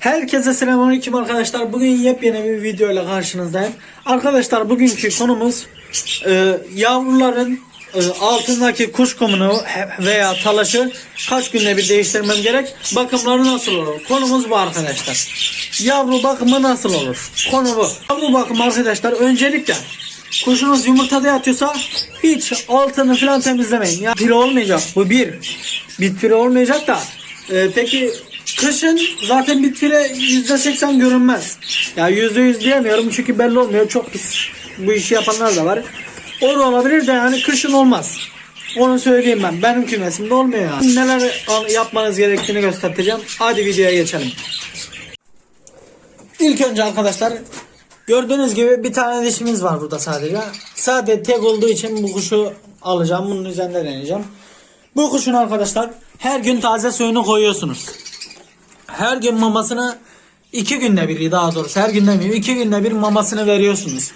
Herkese selamünaleyküm arkadaşlar. Bugün yepyeni bir video ile karşınızdayım. Arkadaşlar bugünkü konumuz e, yavruların e, altındaki kuş kumunu veya talaşı kaç günde bir değiştirmem gerek? Bakımları nasıl olur? Konumuz bu arkadaşlar. Yavru bakımı nasıl olur? Konu bu. Yavru bakımı arkadaşlar öncelikle Kuşunuz yumurtada yatıyorsa hiç altını falan temizlemeyin. Ya pire olmayacak bu bir. Bit pire olmayacak da e, peki kışın zaten bit pire yüzde seksen görünmez. Ya yüzde yüz diyemiyorum çünkü belli olmuyor. Çok pis bu işi yapanlar da var. O da olabilir de yani kışın olmaz. Onu söyleyeyim ben. Benim kümesimde olmuyor yani. Neler yapmanız gerektiğini göstereceğim. Hadi videoya geçelim. İlk önce arkadaşlar gördüğünüz gibi bir tane dişimiz var burada sadece. Sadece tek olduğu için bu kuşu alacağım. Bunun üzerinde deneyeceğim. Bu kuşun arkadaşlar her gün taze suyunu koyuyorsunuz. Her gün mamasını iki günde bir daha doğrusu her gün demiyorum iki günde bir mamasını veriyorsunuz.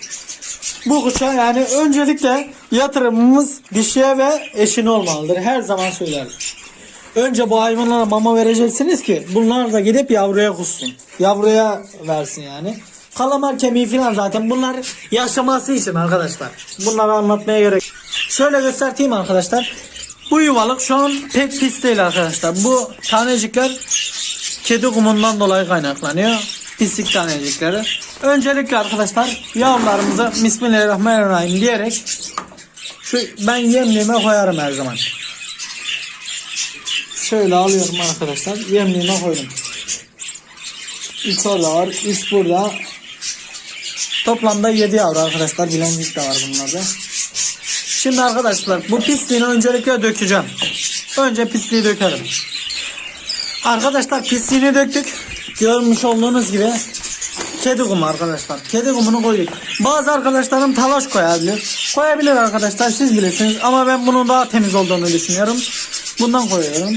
Bu kuşa yani öncelikle yatırımımız dişiye ve eşine olmalıdır. Her zaman söylerim. Önce bu hayvanlara mama vereceksiniz ki bunlar da gidip yavruya kussun. Yavruya versin yani. Kalamar kemiği falan zaten bunlar yaşaması için arkadaşlar. Bunları anlatmaya gerek. Şöyle göstereyim arkadaşlar. Bu yuvalık şu an pek pis değil arkadaşlar. Bu tanecikler kedi kumundan dolayı kaynaklanıyor. Pislik tanecikleri. Öncelikle arkadaşlar yavrularımızı Bismillahirrahmanirrahim diyerek şu ben yemliğime koyarım her zaman. Şöyle alıyorum arkadaşlar. Yemliğime koydum. 3 orada var. 3 burada. Toplamda 7 yavru arkadaşlar. Bilencik de var bunlarda. Şimdi arkadaşlar bu pisliğini öncelikle dökeceğim. Önce pisliği dökelim. Arkadaşlar pisliğini döktük. Görmüş olduğunuz gibi kedi kumu arkadaşlar. Kedi kumunu koyduk. Bazı arkadaşlarım talaş koyabilir. Koyabilir arkadaşlar siz bilirsiniz. Ama ben bunun daha temiz olduğunu düşünüyorum. Bundan koyuyorum.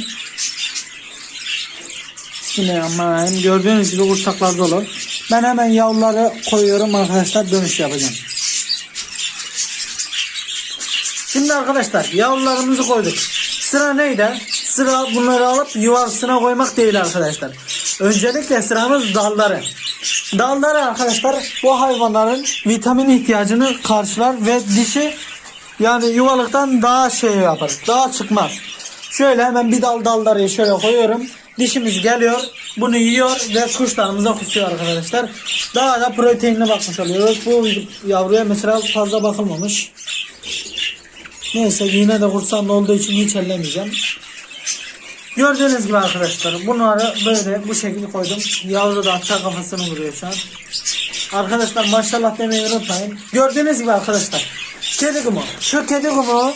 Bismillahirrahmanirrahim. Gördüğünüz gibi uçaklar dolu. Ben hemen yavruları koyuyorum arkadaşlar. Dönüş yapacağım. Şimdi arkadaşlar yavrularımızı koyduk. Sıra neydi? Sıra bunları alıp yuvasına koymak değil arkadaşlar. Öncelikle sıramız dalları. Dalları arkadaşlar bu hayvanların vitamin ihtiyacını karşılar ve dişi yani yuvalıktan daha şey yapar. Daha çıkmaz. Şöyle hemen bir dal dalları şöyle koyuyorum. Dişimiz geliyor. Bunu yiyor ve kuşlarımıza kusuyor arkadaşlar. Daha da proteinine bakmış oluyoruz. Bu yavruya mesela fazla bakılmamış. Neyse yine de kursan olduğu için hiç ellemeyeceğim. Gördüğünüz gibi arkadaşlar bunları böyle bu şekilde koydum. Yavru da hatta kafasını vuruyor şu an. Arkadaşlar maşallah demeyi unutmayın. Gördüğünüz gibi arkadaşlar. Kedi kumu. Şu kedi kumu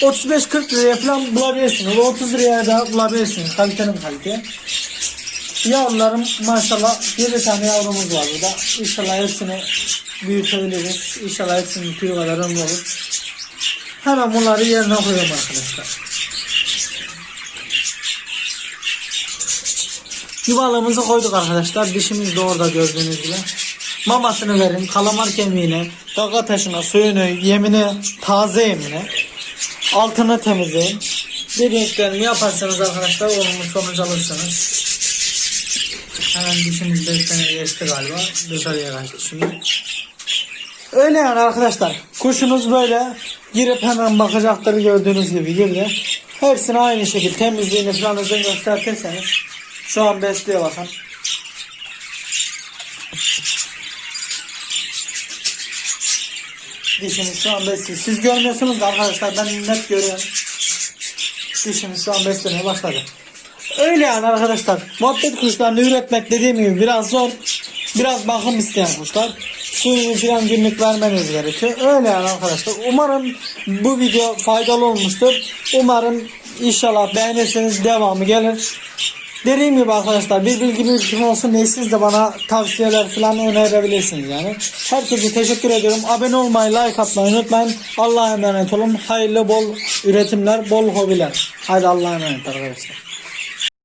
35-40 liraya falan bulabilirsiniz. 30 liraya da bulabilirsiniz. Kalitenin kalite. Yavrularım maşallah 7 tane yavrumuz var burada. İnşallah hepsini büyütebiliriz. İnşallah hepsinin tüyü kadar olur. Hemen bunları yerine koyuyorum arkadaşlar. Yuvalığımızı koyduk arkadaşlar. Dişimiz de orada gördüğünüz gibi. Mamasını verin. Kalamar kemiğini, gaga taşına, suyunu, yemini, taze yemini. Altını temizleyin. Dediklerimi yaparsanız arkadaşlar olumlu sonuç alırsınız. Hemen dişimiz 5 sene geçti galiba. Dışarıya kaçtı şimdi. Öyle yani arkadaşlar. Kuşunuz böyle girip hemen bakacaktır gördüğünüz gibi girdi. Hepsini aynı şekilde temizliğini falan özen gösterirseniz şu an besliyor bakın. Dişimiz şu an besliyor. Siz görmüyorsunuz da arkadaşlar ben net görüyorum. Dişimiz şu an beslemeye başladı. Öyle yani arkadaşlar. Muhabbet kuşlarını üretmek dediğim gibi biraz zor. Biraz bakım isteyen kuşlar. Suyunu falan günlük vermeniz gerekiyor. Öyle yani arkadaşlar. Umarım bu video faydalı olmuştur. Umarım inşallah beğenirseniz devamı gelir. Dediğim gibi arkadaşlar bir bilgi birikimi olsun diye siz de bana tavsiyeler falan önerebilirsiniz yani. Herkese teşekkür ediyorum. Abone olmayı, like atmayı unutmayın. Allah'a emanet olun. Hayırlı bol üretimler, bol hobiler. Haydi Allah'a emanet arkadaşlar.